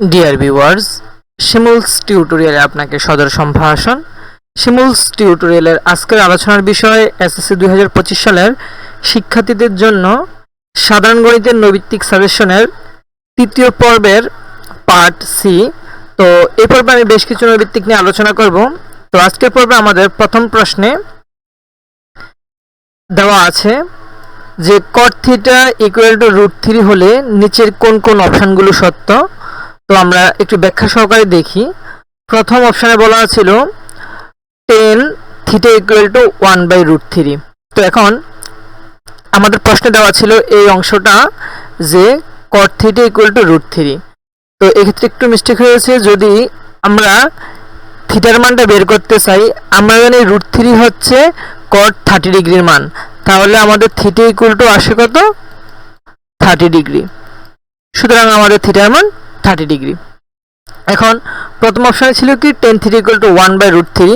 Dear viewers শিমুলস টিউটোরিয়ালে আপনাকে সদর সম্ভাষণ। শিমুলস টিউটোরিয়ালের আজকের আলোচনার বিষয় এসএসসি দুই হাজার পঁচিশ সালের শিক্ষার্থীদের জন্য সাধারণ গণিতের নৈবিত্তিক সাজেশনের তৃতীয় পর্বের পার্ট সি তো এই পর্বে আমি বেশ কিছু নৈবিত্তিক নিয়ে আলোচনা করব। তো আজকের পর্বে আমাদের প্রথম প্রশ্নে দেওয়া আছে যে cot theta equal to root three হলে নিচের কোন কোন অপশানগুলো সত্য? তো আমরা একটু ব্যাখ্যা সহকারে দেখি। প্রথম অপশানে বলা ছিল tan theta equal to one by root three তো এখন আমাদের প্রশ্নে দেওয়া ছিল এই অংশটা যে cot theta equal to root three তো এক্ষেত্রে একটু মিস্টেক হয়েছে, যদি আমরা থিটার মানটা বের করতে চাই, আমরা জানি রুট থ্রি হচ্ছে কট থার্টি ডিগ্রির মান। তাহলে আমাদের থিটা ইকুয়াল টু আসে কত? থার্টি ডিগ্রি সুতরাং আমাদের থিটার মান থার্টি ডিগ্রি এখন প্রথম অপশানে ছিল কি tan three equal to one by root three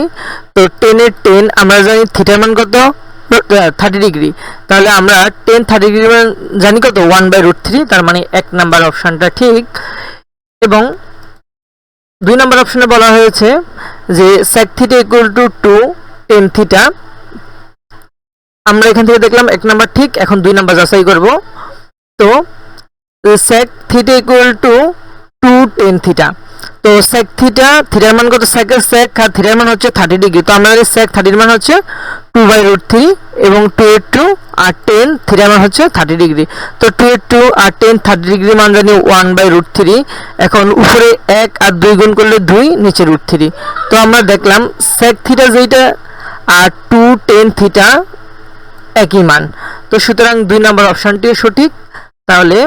তো টেনের টেন আমরা জানি থিটার মান কত? থার্টি ডিগ্রি তাহলে আমরা টেন থার্টি ডিগ্রি মান জানি কত? ওয়ান বাই রুট থ্রি তার মানে এক নাম্বার অপশানটা ঠিক। এবং দুই নম্বর অপশনে বলা হয়েছে যে sec theta equal to two tan theta আমরা এখান থেকে দেখলাম এক নাম্বার ঠিক, এখন দুই নাম্বার যাচাই করব। তো sec theta equal to two tan theta তো স্যাক থিটা থিটার মান কত? স্যাকের স্যাক আর থিটার মান হচ্ছে থার্টি ডিগ্রি তো আমরা জানি স্যাক থার্টির মান হচ্ছে টু বাই রুট থ্রি এবং টু এর টু আর টেন থিটার মান হচ্ছে থার্টি ডিগ্রি তো টু এর টু আর টেন থার্টি ডিগ্রি মান জানি ওয়ান বাই রুট থ্রি এখন উপরে এক আর দুই গুণ করলে দুই, নিচে রুট থ্রি তো আমরা দেখলাম স্যাক থিটা যেইটা আর টু টেন থিটা একই মান। তো সুতরাং দুই নম্বর অপশানটিও সঠিক। তাহলে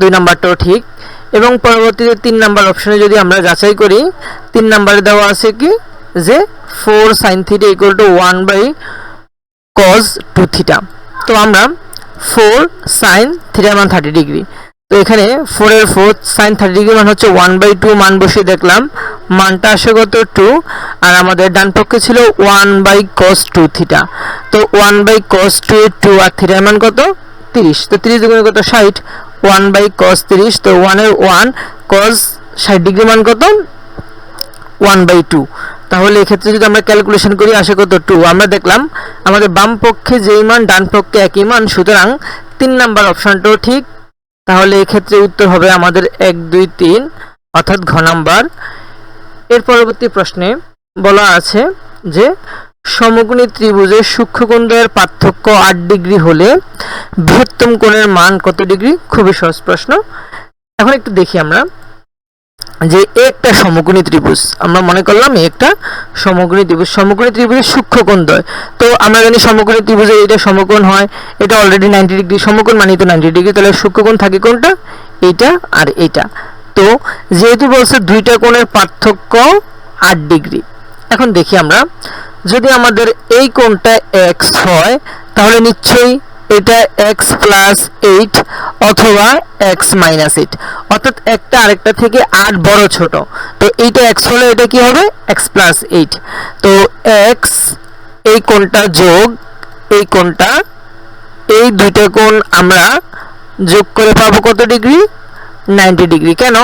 দুই নাম্বারটাও ঠিক। এবং পরবর্তীতে তিন নাম্বার অপশনে যদি আমরা যাচাই করি, তিন নাম্বারে দেওয়া আছে কি? যে four sine theta equal to one by cos two theta তো আমরা ফোর সাইন থিটার মান থার্টি ডিগ্রি তো এখানে ফোরের ফোর সাইন থার্টি ডিগ্রি মান হচ্ছে ওয়ান বাই টু মান বসিয়ে দেখলাম। মানটা আসে কত? টু আর আমাদের ডান পক্ষে ছিল one by cos two theta তো one by cos two two আর থিটার মান কত? তিরিশ। তো তিরিশ দুগুণে কত? ষাট। ওয়ান বাই কস তিরিশ তো ওয়ানের ওয়ান কস ষাট ডিগ্রি মান কত? ওয়ান বাই টু তাহলে এক্ষেত্রে যদি আমরা ক্যালকুলেশন করি, আসে কত? টু আমরা দেখলাম, আমাদের বাম পক্ষে যেই মান, ডান পক্ষে একই মান, সুতরাং তিন নাম্বার অপশানটাও ঠিক। তাহলে এক্ষেত্রে উত্তর হবে আমাদের এক, দুই, তিন, অর্থাৎ ঘ নাম্বার। এর পরবর্তী প্রশ্নে বলা আছে যে সমকোণী ত্রিভুজের সূক্ষ্মকোণদ্বয়ের পার্থক্য আট ডিগ্রি হলে বৃহত্তম কোণের মান কত ডিগ্রি? খুবই সহজ প্রশ্ন। এখন একটু দেখি আমরা যে একটা সমকোণী ত্রিভুজ, আমরা মনে করলাম একটা সমকোণী ত্রিভুজ সমকোণী ত্রিভুজের সূক্ষ্মকোণদ্বয়। তো আমরা জানি সমকোণী ত্রিভুজে এটা সমকোণ হয়, এটা অলরেডি নাইনটি ডিগ্রি, সমকোণ মানে তো নাইনটি ডিগ্রি, তাহলে সূক্ষ্মকোণ থাকে কোনটা? এইটা আর এইটা। তো যেহেতু বলছে দুইটা কোণের পার্থক্য আট ডিগ্রি, এখন দেখি আমরা যদি আমাদের এই কোণটা এক্স হয়, তাহলে নিশ্চয়ই এটা এক্স প্লাস এইট অথবা এক্স মাইনাস এইট অর্থাৎ একটা আরেকটা থেকে আট বড় ছোট। তো এইটা এক্স হলে এটা কি হবে? এক্স প্লাস এইট তো এক্স এই কোণটা যোগ, এই কোণটা, এই দুইটা কোণ আমরা যোগ করে পাবো কত ডিগ্রি? Ninety degree. কেন?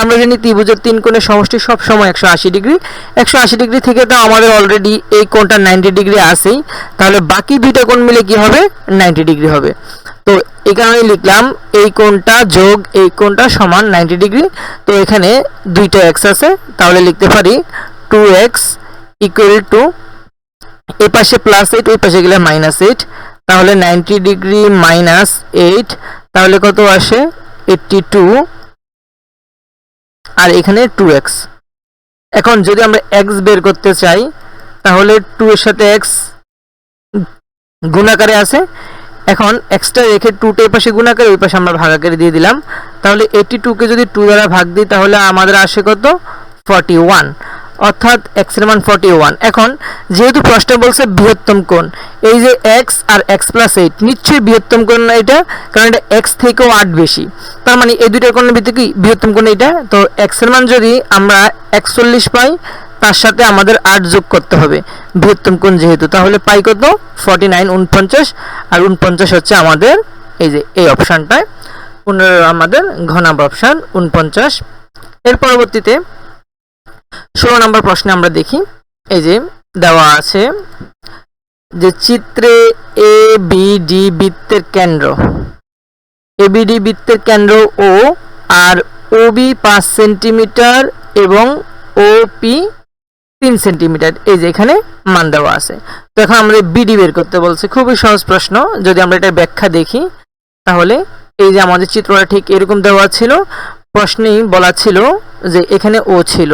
আমরা জানি ত্রিভুজের তিন কোণের সমষ্টি সব সময় একশো আশি ডিগ্রি। একশো আশি ডিগ্রি থেকে তো আমাদের অলরেডি এই কোণটা নাইনটি ডিগ্রি আসেই তাহলে বাকি দুইটা কোণ মিলে কি হবে? নাইনটি ডিগ্রি হবে। তো এই কারণে লিখলাম এই কোণটা যোগ এই কোণটা সমান নাইনটি ডিগ্রি। তো এখানে দুইটা এক্স আছে। তাহলে লিখতে পারি টু এক্স ইকুয়াল টু এ পাশে প্লাস এইট ওই পাশে গেলে মাইনাস এইট তাহলে নাইনটি ডিগ্রি মাইনাস এইট তাহলে কত আসে? এইটটি টু আর এখানে টু এক্স এখন যদি আমরা এক্স বের করতে চাই, তাহলে টু এর সাথে এক্স গুণাকারে আছে। এখন এক্সট্রা রেখে টুটে পাশে গুণাকারে, ওই পাশে আমরা ভাগাকারে দিয়ে দিলাম। তাহলে এইটি টুকে যদি টু দ্বারা ভাগ দিই, তাহলে আমাদের আসে কত? ফর্টি ওয়ান অর্থাৎ এক্সের মান ফর্টি ওয়ান এখন, যেহেতু প্রশ্ন বলছে বৃহত্তম কোণ, এই যে এক্স আর এক্স প্লাস এইট নিশ্চয়ই বৃহত্তম কোণ না এটা, কারণ এটা এক্স থেকেও আট বেশি। তার মানে এই দুইটার কোণের ভিত্তি কি বৃহত্তম কোণ এটা? তো এক্সের মান যদি আমরা একচল্লিশ পাই, তার সাথে আমাদের আট যোগ করতে হবে। বৃহত্তম কোণ যেহেতু, তাহলে পাই কত? ফর্টি নাইন উনপঞ্চাশ। আর উনপঞ্চাশ হচ্ছে আমাদের এই যে এই অপশানটায় পুনর আমাদের ঘ নাম্বার অপশান উনপঞ্চাশ। এর পরবর্তীতে ষোলো নম্বর প্রশ্নে আমরা দেখি, এই যে দেওয়া আছে যে চিত্রে এ বি ডি বৃত্তের কেন্দ্র। এ বি ডি বৃত্তের কেন্দ্র ও আর ও বি পাঁচ সেন্টিমিটার এবং ও পি তিন সেন্টিমিটার। এই যে এখানে মান দেওয়া আছে। তো এখন আমাদের বিডি বের করতে বলছে। খুবই সহজ প্রশ্ন। যদি আমরা এটা ব্যাখ্যা দেখি, তাহলে এই যে আমাদের চিত্রটা ঠিক এরকম দেওয়া ছিল। প্রশ্নেই বলা ছিল যে এখানে ও ছিল।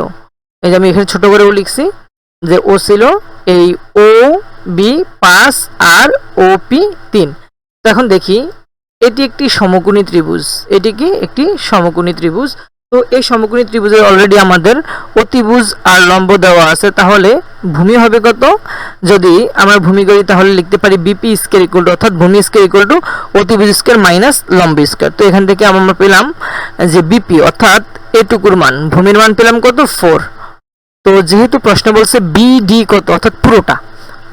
এই যে আমি এখানে ছোট করেও লিখছি যে ও ছিল এই ও, বি, পাঁচ, আর, ও, পি, তিন। তো এখন দেখি, এটি একটি সমকোণী ত্রিভুজ। এটি কি? একটি সমকোণী ত্রিভুজ। তো এই সমকোণী ত্রিভুজে অলরেডি আমাদের অতিভুজ আর লম্ব দেওয়া আছে। তাহলে ভূমি হবে কত? যদি আমরা ভূমি করি, তাহলে লিখতে পারি বিপি স্কোয়ার ইকুয়াল টু অর্থাৎ ভূমি স্কোয়ার ইকুয়াল টু অতিভুজ স্কোয়ার মাইনাস লম্ব স্কোয়ার তো এখান থেকে আমরা পেলাম যে বিপি অর্থাৎ এটুকুর মান। ভূমির মান পেলাম কত? ফোর তো যেহেতু প্রশ্ন বলছে বিডি কত, অর্থাৎ পুরোটা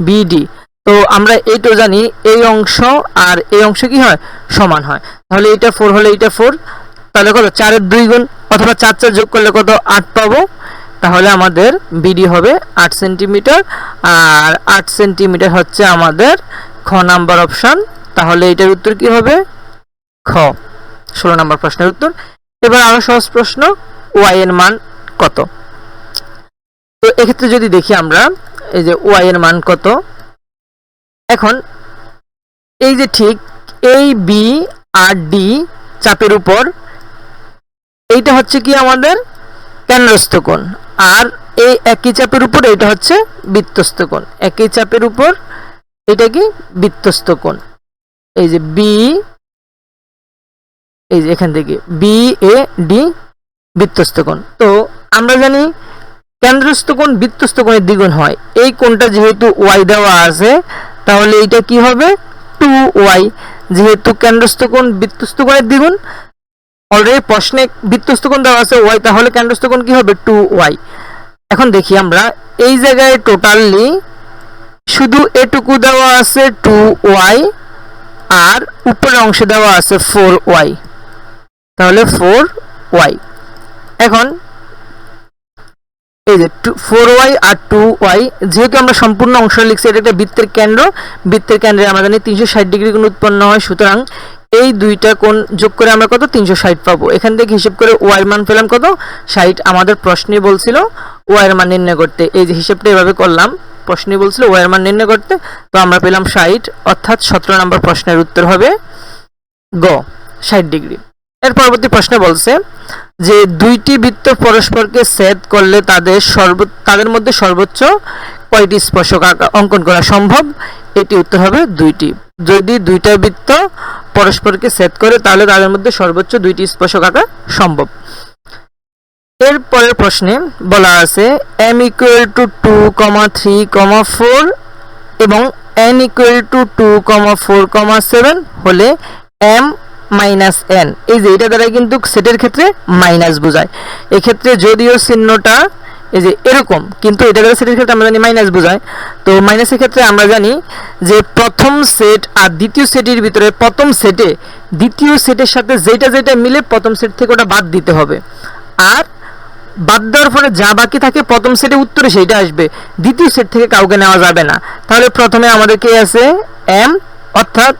বিডি তো আমরা এইটাও জানি এই অংশ আর এই অংশ কি হয়? সমান হয়। তাহলে এইটা ফোর হলে এইটা ফোর তাহলে কত? চারের দুই গুণ অথবা চার চার যোগ করলে কত? আট পাবো। তাহলে আমাদের বিডি হবে আট সেন্টিমিটার আর আট সেন্টিমিটার হচ্ছে আমাদের খ নাম্বার অপশন। তাহলে এটার উত্তর কি হবে? খ। ষোলো নাম্বার প্রশ্নের উত্তর। এবার আরও সহজ প্রশ্ন ওয়াই এর মান কত? তো এক্ষেত্রে যদি দেখি আমরা, এই যে ওয়াই এর মান কত? এখন, এই যে ঠিক এই বি আর ডি চাপের উপর, এইটা হচ্ছে কি আমাদের? কেন্দ্রস্থ আর এই একই চাপের উপর এটা হচ্ছে বৃত্তস্থ একই চাপের উপর এটা কি? বৃত্তস্থ কোণ। এই যে বি এই যে এখান থেকে বি এ ডি বৃত্তস্থ কোণ। তো আমরা জানি কেন্দ্রস্থ কোণ, বৃত্তস্থ কোণের দ্বিগুণ হয়। এই কোণটা যেহেতু ওয়াই দেওয়া আছে, তাহলে এইটা কি হবে? টু ওয়াই যেহেতু কেন্দ্রস্থ কোণ, বৃত্তস্থ কোণের দ্বিগুণ অলরেডি প্রশ্নে বৃত্তস্থ কোণ দেওয়া আছে ওয়াই তাহলে কেন্দ্রস্থ কোণ কি হবে? টু ওয়াই এখন দেখি আমরা, এই জায়গায় টোটালি শুধু এটুকু দেওয়া আছে টু ওয়াই আর উপরের অংশে দেওয়া আছে ফোর ওয়াই তাহলে ফোর ওয়াই এখন এই যে ফোর ওয়াই আর টু ওয়াই যেহেতু আমরা সম্পূর্ণ অংশ লিখছি এটা একটা বৃত্তের কেন্দ্র। বৃত্তের কেন্দ্রে আমরা জানি তিনশো ষাট ডিগ্রি কোণ উৎপন্ন হয়। সুতরাং এই দুইটা কোণ যোগ করে আমরা কত? তিনশো ষাট পাবো। এখান থেকে হিসেব করে ওয়াই মান পেলাম কত? ষাট। আমাদের প্রশ্নে বলছিল ওয়াই মান নির্ণয় করতে। এই যে হিসেবটা এভাবে করলাম, প্রশ্নে বলছিল ওয়াই মান নির্ণয় করতে। তো আমরা পেলাম ষাট। অর্থাৎ সতেরো নম্বর প্রশ্নের উত্তর হবে গ, ষাট ডিগ্রি। এর পরবর্তী প্রশ্নে বলছে যে দুইটি বৃত্ত পরস্পরকে ছেদ করলে তাদের সর্ব, তাদের মধ্যে সর্বোচ্চ কয়টি স্পর্শক অঙ্কন করা সম্ভব? এটি উত্তর হবে দুইটি। যদি দুইটা বৃত্ত পরস্পরকে ছেদ করে, তাহলে তাদের মধ্যে সর্বোচ্চ দুইটি স্পর্শক আঁকা সম্ভব। এর পরের প্রশ্নে বলা আছে M equal to two comma three comma four এবং N equal to two comma four comma seven হলে এম মাইনাস এন এই যে এটা দ্বারা কিন্তু সেটের ক্ষেত্রে মাইনাস বোঝায়। এক্ষেত্রে যদিও চিহ্নটা এই যে এরকম, কিন্তু এটা দ্বারা সেটের ক্ষেত্রে আমরা জানি মাইনাস বোঝায়। তো মাইনাসের ক্ষেত্রে আমরা জানি যে প্রথম সেট আর দ্বিতীয় সেটের ভিতরে প্রথম সেটে, দ্বিতীয় সেটের সাথে যেটা যেটা মিলে প্রথম সেট থেকে ওটা বাদ দিতে হবে। আর বাদ দেওয়ার পরে যা বাকি থাকে প্রথম সেটে উত্তরে সেইটা আসবে। দ্বিতীয় সেট থেকে কাউকে নেওয়া যাবে না। তাহলে প্রথমে আমাদের কে আছে? এম অর্থাৎ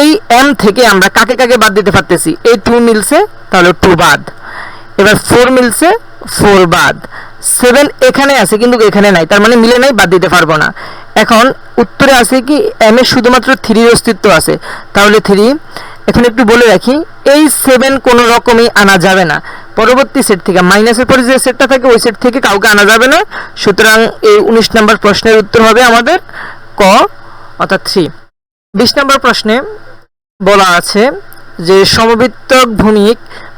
এই এম থেকে আমরা কাকে কাকে বাদ দিতে পারতেছি? এই টু মিলছে, তাহলে টু বাদ। এবার ফোর মিলছে ফোর বাদ। সেভেন এখানে আছে, কিন্তু এখানে নাই, তার মানে মিলে নাই, বাদ দিতে পারব না। এখন উত্তরে আছে কি এম এর শুধুমাত্র থ্রির অস্তিত্ব আছে। তাহলে থ্রি এখন একটু বলে রাখি, এই সেভেন কোনো রকমই আনা যাবে না। পরবর্তী সেট থেকে মাইনাসের পরে যে সেটটা থাকে, ওই সেট থেকে কাউকে আনা যাবে না। সুতরাং এই উনিশ নম্বর প্রশ্নের উত্তর হবে আমাদের ক, অর্থাৎ থ্রি বিশ নম্বর প্রশ্নে বলা আছে যে সমবৃত্তক ভূমিক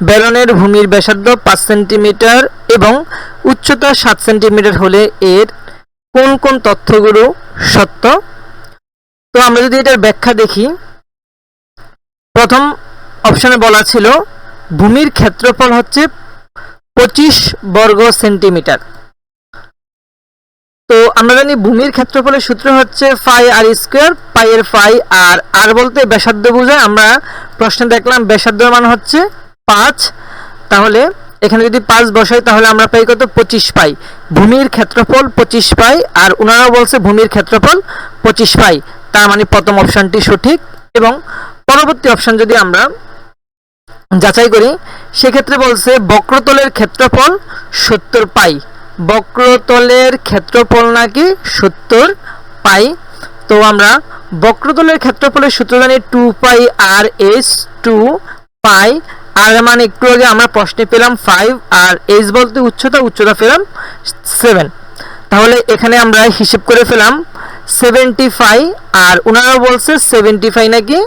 বেলনের ভূমির ব্যাসার্ধ পাঁচ সেন্টিমিটার এবং উচ্চতা সাত সেন্টিমিটার হলে এর কোন কোন তথ্যগুলো সত্য? তো আমরা যদি এটার ব্যাখ্যা দেখি, প্রথম অপশনে বলা ছিল, ভূমির ক্ষেত্রফল হচ্ছে পঁচিশ বর্গ সেন্টিমিটার। তো আমরা জানি ভূমির ক্ষেত্রফলের সূত্র হচ্ছে ফাই আর স্কোয়ার পাই এর ফাই আর আর বলতে ব্যাসার্ধ বোঝায়। আমরা প্রশ্নে দেখলাম ব্যাসার্ধের মান হচ্ছে পাঁচ। তাহলে এখানে যদি পাঁচ বসাই, তাহলে আমরা পাই কত? পঁচিশ পাই। ভূমির ক্ষেত্রফল পঁচিশ পাই, আর ওনারাও বলছে ভূমির ক্ষেত্রফল পঁচিশ পাই। তার মানে প্রথম অপশানটি সঠিক। এবং পরবর্তী অপশান যদি আমরা যাচাই করি, সেক্ষেত্রে বলছে বক্রতলের ক্ষেত্রফল সত্তর পাই। বক্রতলের ক্ষেত্রফল নাকি সত্তর? পাই। তো আমরা বক্রতলের ক্ষেত্রফলের সূত্র জানি two pi r s two pi. R মানে একটু আগে আমরা প্রশ্নে পেলাম ফাইভ, আর এস বলতে উচ্চতা উচ্চতা পেলাম সেভেন। তাহলে এখানে আমরা হিসেব করে ফেলাম সেভেন্টি ফাইভ, আর ওনারাও বলছে সেভেন্টি ফাইভ নাকি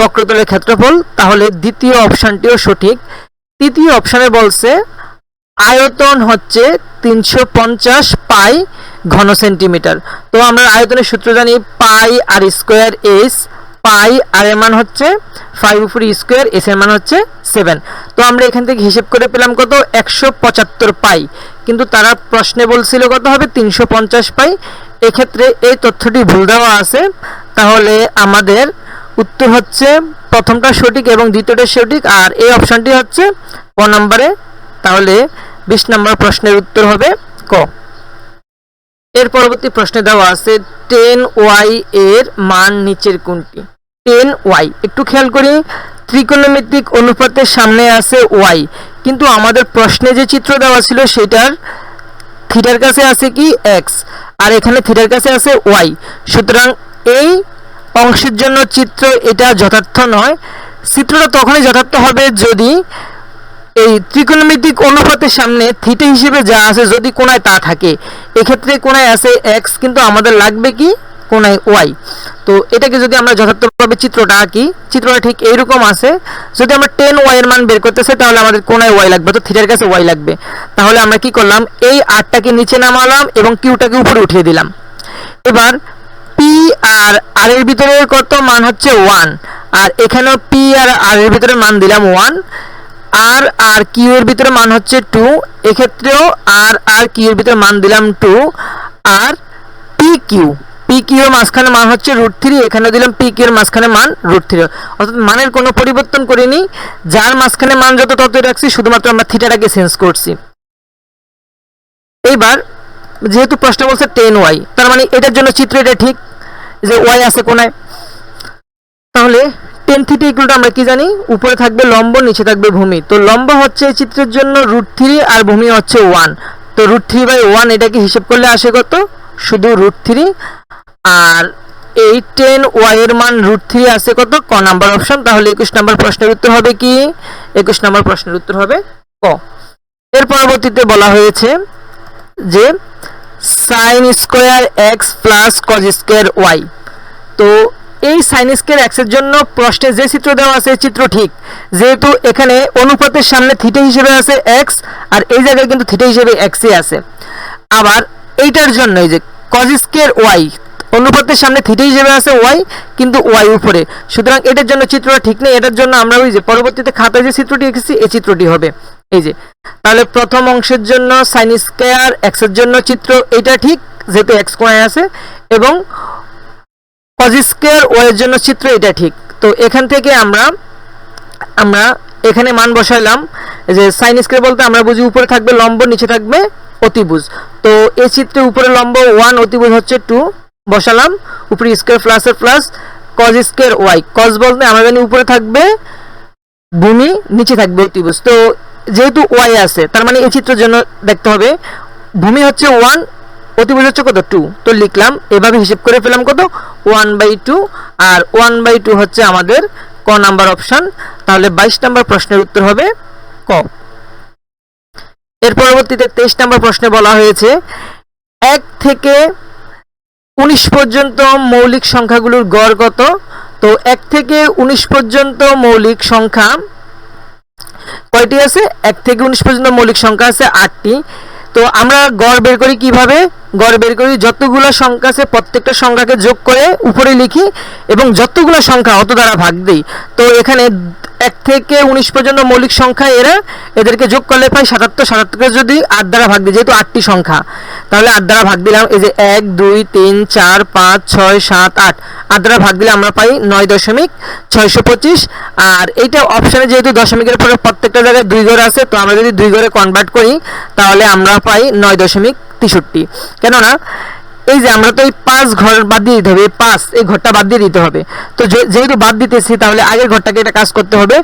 বক্রতলের ক্ষেত্রফল। তাহলে দ্বিতীয় অপশানটিও সঠিক। তৃতীয় অপশানে বলছে আয়তন হচ্ছে তিনশো পঞ্চাশ পাই ঘন সেন্টিমিটার। তো আমরা আয়তনের সূত্র জানি পাই আর স্কোয়ার এস, পাই আর এর মান হচ্ছে ফাইভ উপর স্কোয়ার, এস এর মান হচ্ছে সেভেন তো আমরা এখান থেকে হিসেব করে পেলাম কত? একশো পঁচাত্তর পাই। কিন্তু তারা প্রশ্নে বলছিল কত হবে? তিনশো পঞ্চাশ পাই। এক্ষেত্রে এই তথ্যটি ভুল দেওয়া আছে। তাহলে আমাদের উত্তর হচ্ছে প্রথমটা সঠিক এবং দ্বিতীয়টা সঠিক, আর এই অপশানটি হচ্ছে ক নম্বরে তাহলে বিশ নম্বর প্রশ্নের উত্তর হবে ক। এর পরবর্তী প্রশ্নে দেওয়া আছে টেন ওয়াই এর মান নিচের কোনটি? টেন ওয়াই একটু খেয়াল করি, ত্রিকোণমিতিক অনুপাতের সামনে আছে ওয়াই কিন্তু আমাদের প্রশ্নে যে চিত্র দেওয়া ছিল সেটার থিটার কাছে আছে কি? এক্স আর এখানে থিটার কাছে আছে ওয়াই সুতরাং এই অংশের জন্য চিত্র এটা যথার্থ নয়। চিত্রটা তখনই যথার্থ হবে যদি এই ত্রিকোণমিতিক অনুপাতের সামনে থিটা হিসেবে যা আছে যদি কোনায় তা থাকে, এক্ষেত্রে কোনায় আছে এক্স, কিন্তু আমাদের লাগবে কি? কোনায় ওয়াই। তো এটাকে যদি আমরা যথার্থভাবে চিত্রটা আঁকি, চিত্রটা ঠিক এইরকম আছে, যদি আমরা টেন এর মান বের করতে চাই, তাহলে আমাদের কোনায় ওয়াই লাগবে তো থিটার কাছে ওয়াই লাগবে। তাহলে আমরা কি করলাম? এই আটটাকে নিচে নামালাম এবং কিউটাকে উপরে উঠিয়ে দিলাম। এবার পি আর আর এর ভিতরে কত? মান হচ্ছে ওয়ান। আর এখানেও পি আর আর এর ভিতরে মান দিলাম ওয়ান। আর আর কিউ এর ভিতরে মান হচ্ছে টু এক্ষেত্রেও আর আর কিউ এর ভিতরে মান দিলাম two R P Q P Q মাঝখানে মান হচ্ছে রুট থ্রি এখানে দিলাম পি কিউ এর মাঝখানে মান রুট থ্রি অর্থাৎ মানের কোনো পরিবর্তন করিনি, যার মাঝখানে মান যত ততই রাখছি, শুধুমাত্র আমরা থিটাটাকে চেঞ্জ করছি। এইবার, যেহেতু প্রশ্ন বলছে টেন ওয়াই তার মানে এটার জন্য চিত্র এটা ঠিক, যে ওয়াই আছে কোনায়। তাহলে টেন থিটা ইকুয়ালটা আমরা কি জানি? উপরে থাকবে লম্ব, নিচে থাকবে ভূমি। তো লম্ব হচ্ছে এই চিত্রের জন্য রুট থ্রি আর ভূমি হচ্ছে ওয়ান তো রুট থ্রি বাই ওয়ান এটাকে হিসেব করলে আসে কত? শুধু রুট থ্রি আর এই টেন ওয়াই এর মান রুট থ্রি আছে কত? ক নাম্বার অপশন তাহলে একুশ নাম্বার প্রশ্নের উত্তর হবে কি? একুশ নাম্বার প্রশ্নের উত্তর হবে ক। এর পরবর্তীতে বলা হয়েছে যে sine square x plus cos square y তো এই সাইন স্কোয়ার এক্সের জন্য প্রশ্নে যে চিত্র দেওয়া আছে, চিত্র ঠিক। যেহেতু এখানে অনুপাতের সামনে থিটে হিসেবে আছে এক্স আর এই জায়গায় কিন্তু থিটে হিসেবে এক্সই আছে। আবার এইটার জন্য এই যে কজ ওয়াই অনুপাতের সামনে থিটা হিসেবে আছে ওয়াই কিন্তু ওয়াই উপরে। সুতরাং এটার জন্য চিত্রটা ঠিক নেই, এটার জন্য আমরা ওই যে পরবর্তীতে খাতায় যে চিত্রটি এঁকেছি, এই চিত্রটি হবে। এই যে, তাহলে প্রথম অংশের জন্য সাইন স্কোয়ার এক্সের জন্য চিত্র এটা ঠিক, যেহেতু এক্স কোয়ায় আছে, এবং কজ স্কোয়ার ওয়াই এর জন্য চিত্র এটা ঠিক। তো এখান থেকে আমরা আমরা এখানে মান বসাইলাম যে সাইন স্কোয়ার বলতে আমরা বুঝি উপরে থাকবে লম্ব, নিচে থাকবে অতিভুজ। তো এই চিত্রে উপরে লম্ব ওয়ান অতিভুজ হচ্ছে টু বসালাম। উপরে স্কোয়ার প্লাসের plus cos square y cos বলতে আমরা জানি উপরে থাকবে ভূমি, নিচে থাকবে অতিভুজ। তো যেহেতু ওয়াই আছে, তার মানে এই চিত্রের জন্য দেখতে হবে, ভূমি হচ্ছে ওয়ান অতিভুজ হচ্ছে কত? টু তো লিখলাম, এভাবে হিসেব করে পেলাম কত? ওয়ান বাই টু, আর ওয়ান বাই টু হচ্ছে আমাদের ক নাম্বার অপশন। তাহলে বাইশ নাম্বার প্রশ্নের উত্তর হবে ক। এর পরবর্তীতে তেইশ নাম্বার প্রশ্নে বলা হয়েছে, এক থেকে উনিশ পর্যন্ত মৌলিক সংখ্যাগুলোর গড় কত? তো এক থেকে উনিশ পর্যন্ত মৌলিক সংখ্যা কয়টি আছে? এক থেকে উনিশ পর্যন্ত মৌলিক সংখ্যা আছে আটটি। তো আমরা গড় বের করি কীভাবে? গড় বের করি যতগুলো সংখ্যা আছে প্রত্যেকটা সংখ্যাকে যোগ করে উপরে লিখি এবং যতগুলো সংখ্যা অত দ্বারা ভাগ দিই। তো এখানে এক থেকে উনিশ পর্যন্ত মৌলিক সংখ্যা এরা এদেরকে যোগ করলে পাই সাতাত্তর সাতাত্তরকে যদি আট দ্বারা ভাগ দিই, যেহেতু আটটি সংখ্যা, তাহলে আট দ্বারা ভাগ দিলাম, এই যে এক, দুই, তিন, চার, পাঁচ, ছয়, সাত, আট। আট দ্বারা ভাগ দিলে আমরা পাই নয় দশমিক ছয়শো পঁচিশ। আর এইটা অপশানে যেহেতু দশমিকের পরে প্রত্যেকটা জায়গায় দুই ঘর আছে, তো আমরা যদি দুই ঘরে কনভার্ট করি, তাহলে আমরা পাই নয় দশমিক তেষট্টি। কেননা এই যে আমরা তো এই পাঁচ ঘর বাদ দিয়ে দিতে হবে, এই পাঁচ, এই ঘরটা বাদ দিয়ে দিতে হবে। তো যেহেতু বাদ দিতেছি, তাহলে আগের ঘরটাকে এটা কাজ করতে হবে।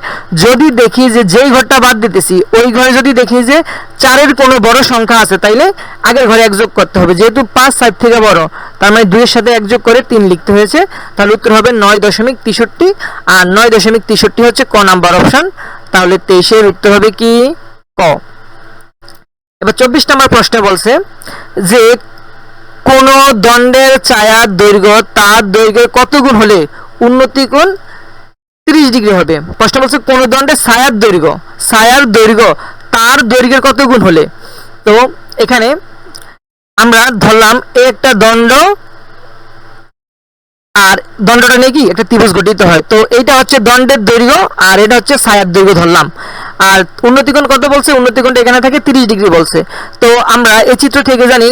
যদি দেখি যে যেই ঘরটা বাদ দিতেছি, ওই ঘরে যদি দেখি যে চারের কোনো বড় সংখ্যা আছে, তাইলে আগের ঘরে একযোগ করতে হবে। যেহেতু পাঁচ সাইড থেকে বড়, তার মানে দুইয়ের সাথে এক যোগ করে তিন লিখতে হয়েছে, তাহলে উত্তর হবে নয় দশমিক তেষট্টি। আর নয় দশমিক তেষট্টি হচ্ছে ক নাম্বার অপশন। তাহলে তেইশের উত্তর হবে কি? ক। এবার চব্বিশ নম্বর প্রশ্নে বলছে যে কোন দণ্ডের ছায়ার দৈর্ঘ্য, তার দৈর্ঘ্যের কত গুণ হলে উন্নতি কোণ তিরিশ ডিগ্রি হবে? প্রশ্ন বলছে, কোন দণ্ডের ছায়ার দৈর্ঘ্য? ছায়ার দৈর্ঘ্য, তার দৈর্ঘ্যের কত গুণ হলে? তো এখানে আমরা ধরলাম একটা দণ্ড, আর দণ্ডটা নিয়ে কি? একটা ত্রিভুজ গঠিত হয়। তো এইটা হচ্ছে দণ্ডের দৈর্ঘ্য, আর এটা হচ্ছে ছায়ার দৈর্ঘ্য ধরলাম। আর উন্নতিকোণ কত বলছে? উন্নতিকোণটা এখানে থাকে তিরিশ ডিগ্রি বলছে। তো আমরা এই চিত্র থেকে জানি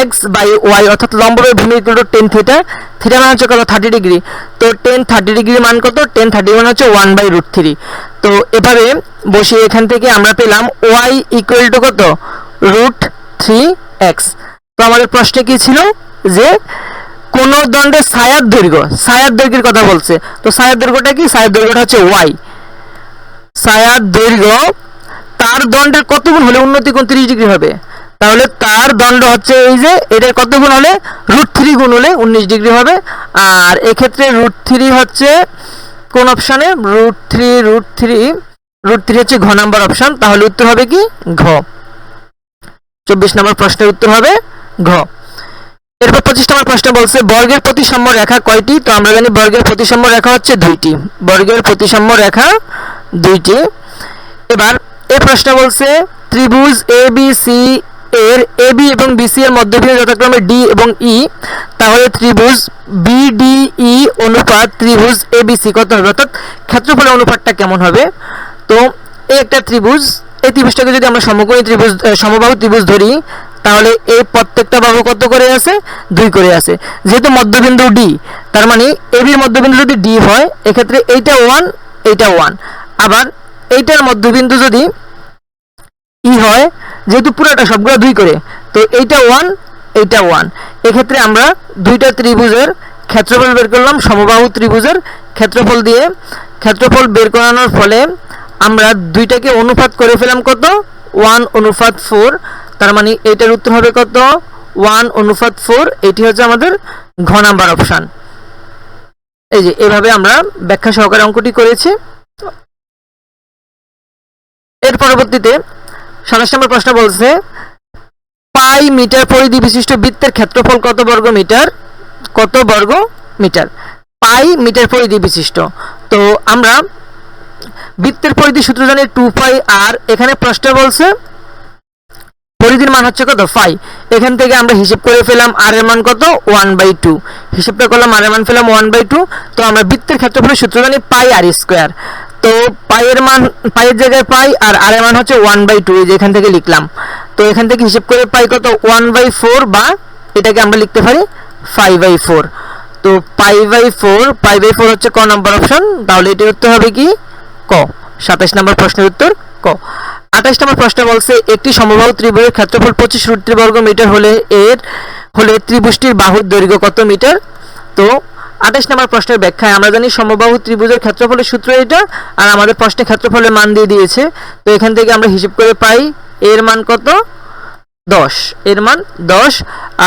এক্স বাই ওয়াই অর্থাৎ লম্বের ভূমি ইকুয়াল টেন থিটা থিটা মান হচ্ছে কত? থার্টি ডিগ্রি তো টেন থার্টি ডিগ্রি মান কত? টেন থার্টি মান হচ্ছে ওয়ান বাই রুট থ্রি তো এভাবে বসে এখান থেকে আমরা পেলাম ওয়াই ইকুয়াল টু কত? রুট থ্রি এক্স তো আমাদের প্রশ্নে কি ছিল? যে কোন দণ্ডের ছায়ার দৈর্ঘ্য ছায়ার দৈর্ঘ্যের কথা বলছে। তো ছায়ার দৈর্ঘ্যটা কি? ছায়ার দৈর্ঘ্যটা হচ্ছে ওয়াই ছায়ার দৈর্ঘ্য তার দণ্ডের কত গুণ হলে উন্নতি কোণ তিরিশ ডিগ্রি হবে? তাহলে তার দণ্ড হচ্ছে এই যে এটার কত গুণ হলে? রুট থ্রি গুণ হলে উনিশ ডিগ্রি হবে। আর এক্ষেত্রে রুট থ্রি হচ্ছে কোন অপশানে root three root three root three হচ্ছে ঘ নাম্বার অপশন তাহলে উত্তর হবে কি? ঘ। চব্বিশ নম্বর প্রশ্নের উত্তর হবে ঘ। এরপর পঁচিশ নম্বর প্রশ্ন বলছে, বর্গের প্রতিসাম্য রেখা কয়টি? তো আমরা জানি বর্গের প্রতিসাম্য রেখা হচ্ছে দুইটি। বর্গের প্রতিসাম্য রেখা দুইটি। এবার এই প্রশ্ন বলছে, ত্রিভুজ এ বি সি এর এ, বি এবং বিসি এর মধ্যবিন্দু যথাক্রমে ডি এবং ই, তাহলে ত্রিভুজ বি ডি ই অনুপাত ত্রিভুজ এ বি সি কত হবে? অর্থাৎ ক্ষেত্রফলের অনুপাতটা কেমন হবে? তো এই একটা ত্রিভুজ এই ত্রিভুজটাকে যদি আমরা সমকোণী ত্রিভুজ সমবাহু ত্রিভুজ ধরি, তাহলে এই প্রত্যেকটা বাহু কত করে আছে? দুই করে আছে। যেহেতু মধ্যবিন্দু ডি তার মানে এ এবির মধ্যবিন্দু যদি ডি হয়, এক্ষেত্রে এইটা ওয়ান এইটা ওয়ান আবার এইটার মধ্যবিন্দু যদি ই হয় যেহেতু পুরোটা সবগুলো দুই করে, তো এইটা ওয়ান এইটা ওয়ান এক্ষেত্রে আমরা দুইটা ত্রিভুজের ক্ষেত্রফল বের করলাম, সমবাহু ত্রিভুজের ক্ষেত্রফল দিয়ে। ক্ষেত্রফল বের করানোর ফলে আমরা দুইটাকে অনুপাত করে ফেলাম কত? ওয়ান অনুপাত ফোর তার মানে এটার উত্তর হবে কত? ওয়ান অনুপাত ফোর এটি হচ্ছে আমাদের ঘ নাম্বার অপশান এই যে, এভাবে আমরা ব্যাখ্যা সহকারে অঙ্কটি করেছি। এর পরবর্তীতে সাতাশ নম্বর প্রশ্ন বলছে, পাই মিটার পরিধি বিশিষ্ট বৃত্তের ক্ষেত্রফল কত বর্গ মিটার? কত বর্গ মিটার? পাই মিটার পরিধি বিশিষ্ট। তো আমরা বৃত্তের পরিধি সূত্র জানি টু পাই আর এখানে প্রশ্ন বলছে, পরিধির মান হচ্ছে কত? ফাই এখান থেকে আমরা হিসেব করে ফেলাম আর এর মান কত? ওয়ান বাই টু হিসেবটা করলাম আর এর মান, ফেলাম ওয়ান বাই টু তো আমরা বৃত্তের ক্ষেত্রফলের সূত্র জানি পাই আর স্কোয়ার তো পাইয়ের মান, পাইয়ের জায়গায় পাই আর আর এর মান হচ্ছে ওয়ান বাই টু এই যে এখান থেকে লিখলাম। তো এখান থেকে হিসেব করে পাই কত? ওয়ান বাই ফোর বা এটাকে আমরা লিখতে পারি ফাইভ বাই ফোর তো pi by four pi by four হচ্ছে ক নাম্বার অপশন? তাহলে এটি উত্তর হবে কি? ক। সাতাশ নম্বর প্রশ্নের উত্তর, ক। আঠাশ নম্বর প্রশ্ন বলছে, একটি সমবাহু ত্রিভুজের ক্ষেত্রফল পঁচিশ রুট বর্গ মিটার হলে এর, হলে ত্রিভুজটির বাহুর দৈর্ঘ্য কত মিটার? তো আঠাশ নম্বর প্রশ্নের ব্যাখ্যায়, আমরা জানি সমবাহু ত্রিভুজের ক্ষেত্রফলের সূত্র এটা, আর আমাদের প্রশ্নে ক্ষেত্রফলের মান দিয়ে দিয়েছে। তো এখান থেকে আমরা হিসেব করে পাই, এর মান কত? দশ। এর মান দশ,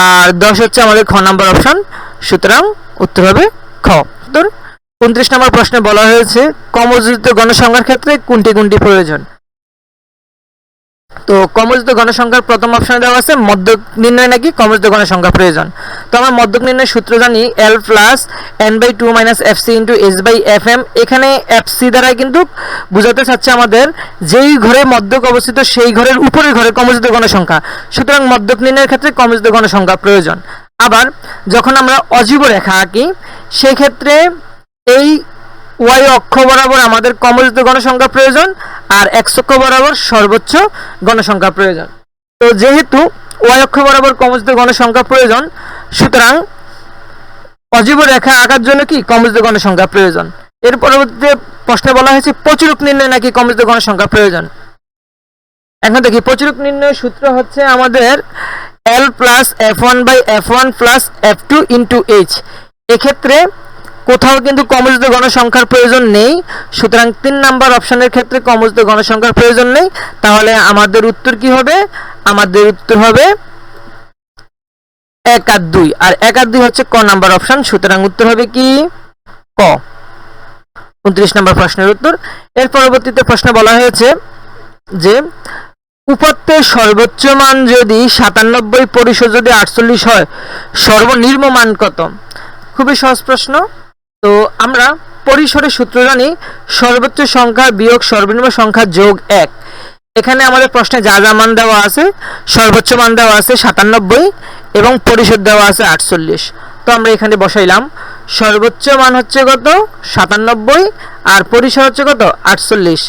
আর দশ হচ্ছে আমাদের খ নাম্বার অপশন। সুতরাং উত্তর হবে খ। উত্তর? উনত্রিশ নম্বর প্রশ্নে বলা হয়েছে, কমযোজিত গণসংখ্যার ক্ষেত্রে কোনটি কোনটি প্রয়োজন? তো কমযোজিত গণসংখ্যার প্রথম অপশনে দেওয়া আছে মধ্যক নির্ণয় নাকি কমযোজিত গণসংখ্যা প্রয়োজন। তো আমরা মধ্যক নির্ণয়ের সূত্র জানি L plus N by two minus F C into S by F M এখানে এফ সি দ্বারা কিন্তু বোঝাতে চাচ্ছে আমাদের যেই ঘরে মধ্যক অবস্থিত সেই ঘরের উপরের ঘরে কমযোজিত গণসংখ্যা সুতরাং মধ্যক নির্ণয়ের ক্ষেত্রে কমযোজিত গণসংখ্যা প্রয়োজন। আবার যখন আমরা অজীব রেখা আঁকি সেই ক্ষেত্রে এই ওয়াই অক্ষ বরাবর আমাদের কমোজিত গণসংখ্যা প্রয়োজন আর এক্স অক্ষ বরাবর সর্বোচ্চ গণসংখ্যা প্রয়োজন। তো যেহেতু ওয়াই অক্ষ বরাবর কমোজিত গণসংখ্যা প্রয়োজন, সুতরাং অজীব রেখা আঁকার জন্য কি কমোজিত গণসংখ্যা প্রয়োজন? এর পরবর্তীতে প্রশ্নে বলা হয়েছে, প্রচুরক নির্ণয় নাকি কমোজিত গণসংখ্যা প্রয়োজন? এখন দেখি, প্রচুরক নির্ণয়ের সূত্র হচ্ছে আমাদের L plus F one by F one plus F two into H এক্ষেত্রে কোথাও কিন্তু কমোজিত গণসংখ্যার প্রয়োজন নেই। সুতরাং তিন নাম্বার অপশনের ক্ষেত্রে কমোজিত গণসংখ্যার প্রয়োজন নেই। তাহলে আমাদের উত্তর কি হবে? আমাদের উত্তর হবে এক আর দুই। আর এক আর দুই হচ্ছে ক নাম্বার অপশন। সুতরাং উত্তর হবে কি? ক। উনত্রিশ নম্বর প্রশ্নের উত্তর। এর পরবর্তীতে প্রশ্ন বলা হয়েছে যে উপাত্তের সর্বোচ্চ মান যদি সাতানব্বই পরিশোধ যদি আটচল্লিশ হয়, সর্বনিম্ন মান কত? খুবই সহজ প্রশ্ন। তো আমরা পরিসরের সূত্র জানি সর্বোচ্চ সংখ্যা বিয়োগ সর্বনিম্ন সংখ্যা যোগ এক। এখানে আমাদের প্রশ্নে যা যা মান দেওয়া আছে, সর্বোচ্চ মান দেওয়া আছে সাতানব্বই এবং পরিশোধ দেওয়া আছে আটচল্লিশ। তো আমরা এখানে বসাইলাম, সর্বোচ্চ মান হচ্ছে কত? সাতানব্বই আর পরিসর হচ্ছে কত? আটচল্লিশ।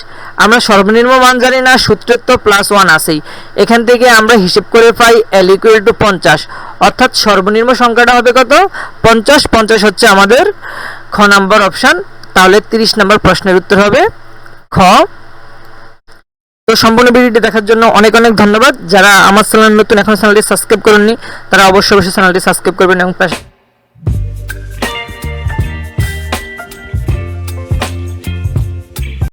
আমরা সর্বনিম্ন মান জানি না, সূত্রের তো প্লাস ওয়ান আছেই। এখান থেকে আমরা হিসেব করে পাই এল ইকুয়াল টু পঞ্চাশ। অর্থাৎ সর্বনিম্ন সংখ্যাটা হবে কত? পঞ্চাশ। পঞ্চাশ হচ্ছে আমাদের খ নাম্বার অপশান, তাহলে তিরিশ নাম্বার প্রশ্নের উত্তর হবে খ। তো সম্পূর্ণ ভিডিওটি দেখার জন্য অনেক অনেক ধন্যবাদ। যারা আমার চ্যানেল নতুন, এখন চ্যানেলটি সাবস্ক্রাইব করেননি, তারা অবশ্যই অবশ্যই চ্যানেলটি সাবস্ক্রাইব করবেন এবং